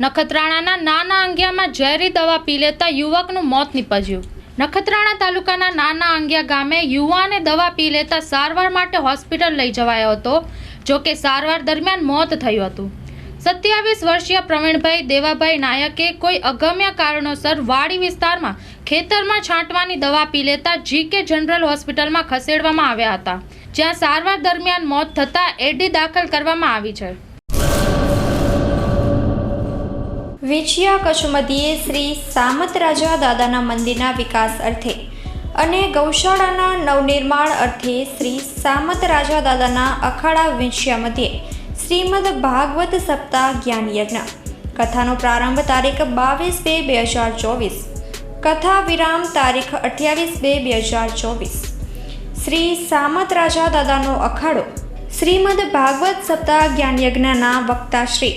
નખત્રાણાના નાના અંગિયામાં ઝેરી દવા પી લેતા યુવકનું મોત નીપજ્યું. નખત્રાણા તાલુકાના નાના અંગિયા ગામે યુવાને દવા પી લેતા સારવાર માટે હોસ્પિટલ લઈ જવાયો હતો, જો કે સારવાર દરમિયાન મોત થયું હતું. સત્યાવીસ વર્ષીય પ્રવીણભાઈ દેવાભાઈ નાયકે કોઈ અગમ્ય કારણોસર વાડી વિસ્તારમાં ખેતરમાં છાંટવાની દવા પી લેતા જીકે જનરલ હોસ્પિટલમાં ખસેડવામાં આવ્યા હતા, જ્યાં સારવાર દરમિયાન મોત થતાં એડી દાખલ કરવામાં આવી છે. વેચિયા કચુમદીએ શ્રી સામત રાજા દાદાના મંદિરના વિકાસ અર્થે અને ગૌશાળાના નવનિર્માણ અર્થે શ્રી સામત રાજા દાદાના અખાડા વેચ્યા મધ્યે શ્રીમદ ભાગવત સપ્તાહ જ્ઞાન યજ્ઞ કથાનો પ્રારંભ તારીખ બાવીસ બે બે હજાર ચોવીસ. કથા વિરામ તારીખ અઠ્યાવીસ બે બે હજાર ચોવીસ. શ્રી સામત રાજા દાદાનો અખાડો શ્રીમદ ભાગવત સપ્તાહ જ્ઞાન યજ્ઞના વક્તા શ્રી